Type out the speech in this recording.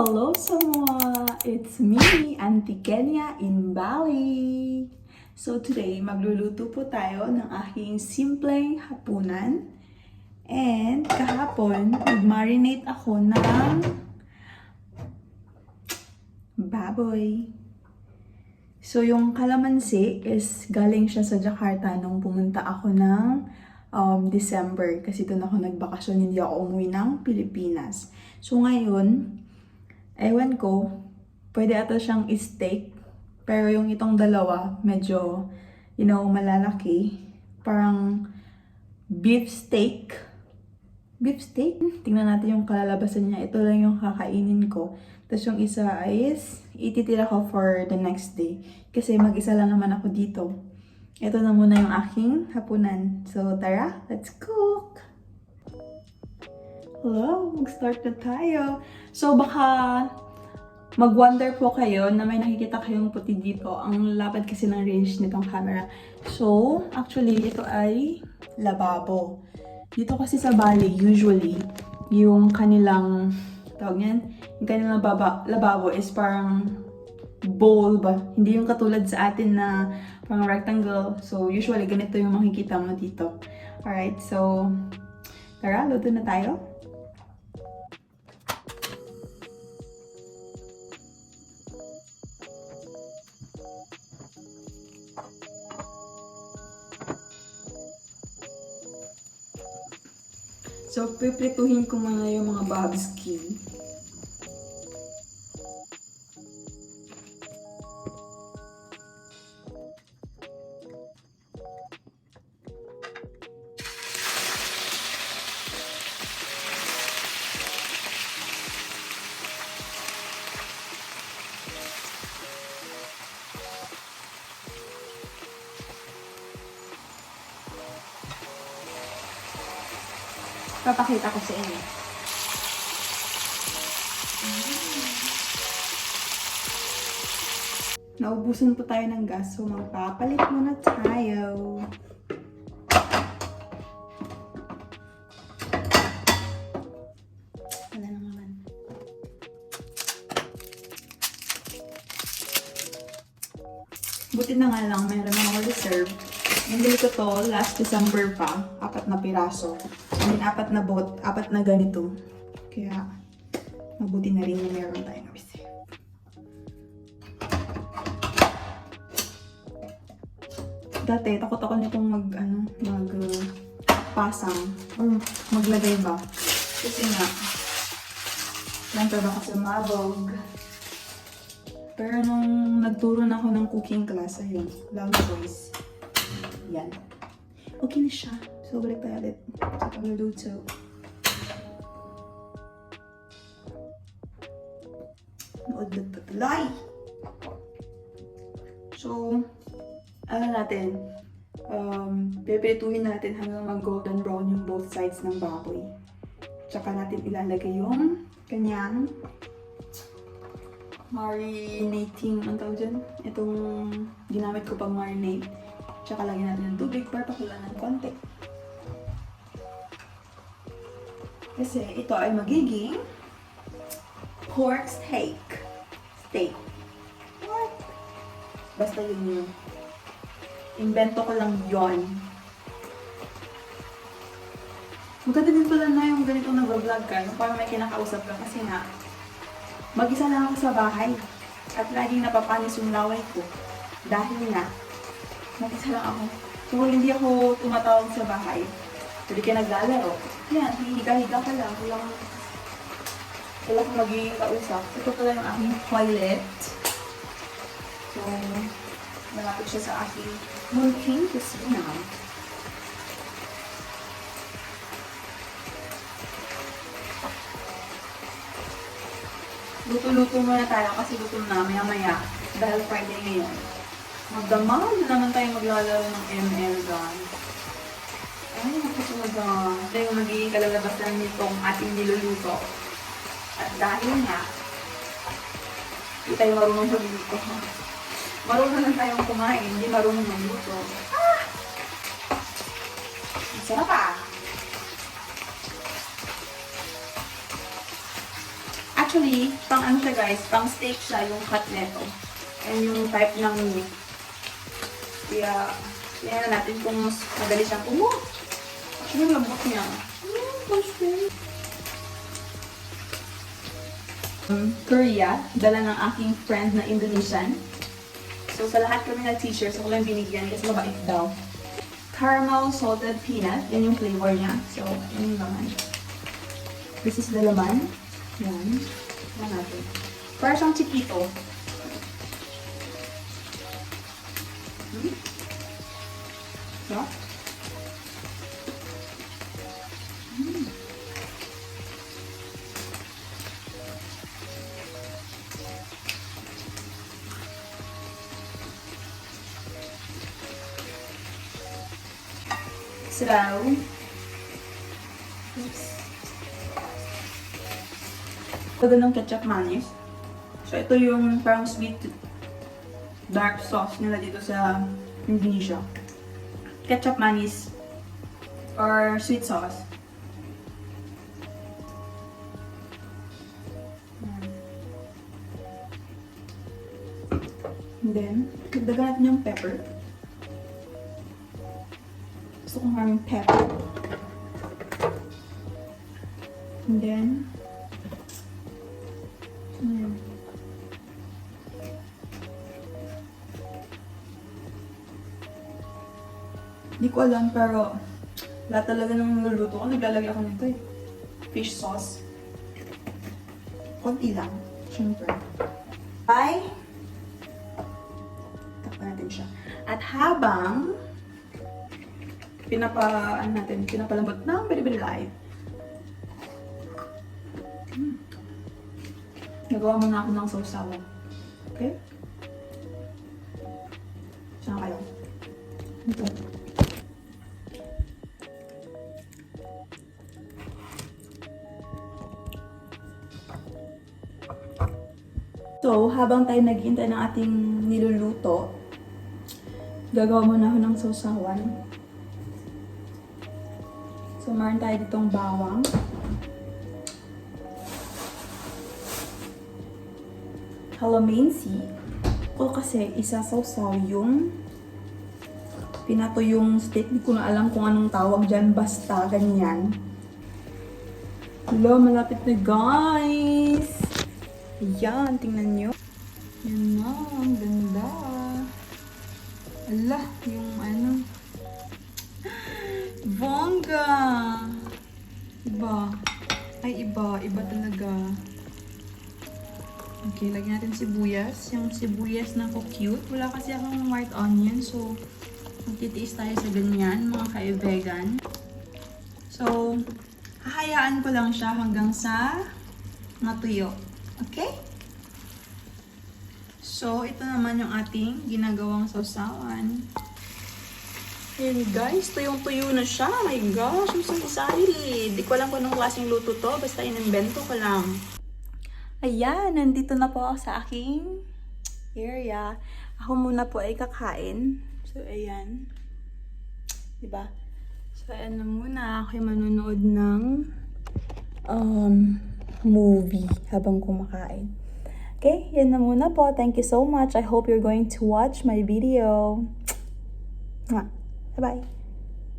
Hello semua! It's me, Auntie Kenya in Bali. So today, magluluto po tayo ng aking simpleng hapunan. And kahapon, nag-marinate ako ng baboy. So yung kalamansi is galing siya sa Jakarta nung pumunta ako ng um, December kasi doon ako nagbakasyon, hindi ako umuwi ng Pilipinas. So ngayon, ewan ko, pwede ata siyang steak. Pero yung itong dalawa, medyo, you know, malalaki. Parang beef steak. Beef steak? Tingnan natin yung kalalabasan niya. Ito lang yung kakainin ko. Tapos yung isa is, ititira ko for the next day. Kasi mag-isa lang naman ako dito. Ito na muna yung aking hapunan. So, tara, let's cook! Hello, mag-start na tayo. So, baka mag-wonder po kayo na may nakikita kayong puti dito. Ang lapad kasi ng range nitong camera. So, actually, ito ay lababo. Dito kasi sa Bali, usually, yung kanilang, tawag niyan, yung kanilang baba, lababo is parang bowl ba? Hindi yung katulad sa atin na parang rectangle. So, usually, ganito yung makikita mo dito. Alright, so, tara, luto na tayo. So, piprituhin ko muna yung mga babski. Papakita ko sa inyo. Naubusan po tayo ng gas, so magpapalit muna tayo. Buti na nga lang, meron na ako reserve. Nabili ko to last December pa, apat na piraso. Mean, apat na bot, apat na ganito. Kaya, mabuti na rin na meron tayong reserve. Dati, takot ako nitong mag, ano, mag, uh, pasang, or maglagay ba. Kasi nga, lang ba kasi mabog. Pero nung nagturo na ako ng cooking class, ayun, lang choice. Yan. Okay na siya. So, balik tayo ulit sa pagluluto. Naudlot pa tuloy. So, ano natin, um, pipirituhin natin hanggang mag-golden brown yung both sides ng baboy. Tsaka natin ilalagay yung kanyang marinating, ang tawag dyan? Itong ginamit ko pang marinate. Tsaka lagyan natin ng tubig para pakulan ng konti. Kasi ito ay magiging pork steak. Steak. What? Basta yun yun. Invento ko lang yon. Maganda din pala na yung ganito nag-vlog ka, yung parang may kinakausap ka kasi nga, mag-isa lang ako sa bahay. At laging napapanis yung laway ko. Dahil nga, mag-isa lang ako. So, hindi ako tumatawag sa bahay. Hindi ka naglalaro. Yan, hihiga-higa ka lang. Walang, wala kang magiging kausap. Ito pala yung aking toilet. So, malapit siya sa aking munting kusina. Luto-luto muna tayo kasi gutom na maya-maya. Dahil Friday ngayon. Magdamag na naman tayo maglalaro ng ML gun. Talaga. Ito yung magiging kalalabasan nitong ating niluluto. At dahil nga, hindi tayo marunong magluto. Marunong lang tayong kumain, hindi marunong magluto. Ah! Sarap ah! Actually, pang ano siya guys, pang steak siya, yung cut neto. And yung type ng meat. Kaya, tingnan na natin kung mas madali siyang kumuha. Yung lambot niya. Um, Korea, dala ng aking friend na Indonesian. So, sa lahat kami na teachers, ako lang binigyan kasi mabait daw. Caramel salted peanut, yan yung flavor niya. So, yan yung laman. This is the laman. Yan. Yan natin. Para siyang chiquito. Hmm? So, Siraw. Oops. Ito ng ketchup mayonnaise. So, ito yung parang sweet dark sauce nila dito sa Indonesia. Ketchup mayonnaise or sweet sauce. And then, dagdagan natin yung pepper. Gusto ko maraming pepper. And then, ayan. Hindi ko alam pero lahat talaga ng niluluto ko, naglalagay ako nito eh. Fish sauce. Konti lang. Siyempre. Bye! Takpan natin siya. At habang pinapa, ano natin, pinapalambot ng very, very light. Hmm. Nagawa muna ako ng sausawan. Okay? Saan kayo? Ito. So, habang tayo naghihintay ng ating niluluto, gagawa muna ako ng sausawan. So, meron tayo ditong bawang. Calamansi. Ko kasi isasawsaw yung pinato yung steak. Di ko na alam kung anong tawag dyan. Basta, ganyan. Hello, malapit na guys! Ayan, tingnan nyo. Yan na, ang ganda. Ala, yung ano. Bongga! Iba. Ay, iba. Iba talaga. Okay, lagyan natin sibuyas. Yung sibuyas na ko cute. Wala kasi akong white onion, so magtitiis tayo sa ganyan, mga kaibigan. So, hahayaan ko lang siya hanggang sa matuyo. Okay? So, ito naman yung ating ginagawang sausawan. Ayan guys, tuyong-tuyo na siya. My gosh, I'm so excited. Di ko alam kung anong klaseng luto to. Basta inimbento ko lang. Ayan, nandito na po sa aking area. Ako muna po ay kakain. So, ayan. Diba? So, ayan na muna. Ako ay manonood ng um, movie habang kumakain. Okay, yan na muna po. Thank you so much. I hope you're going to watch my video. Mwah. Bye.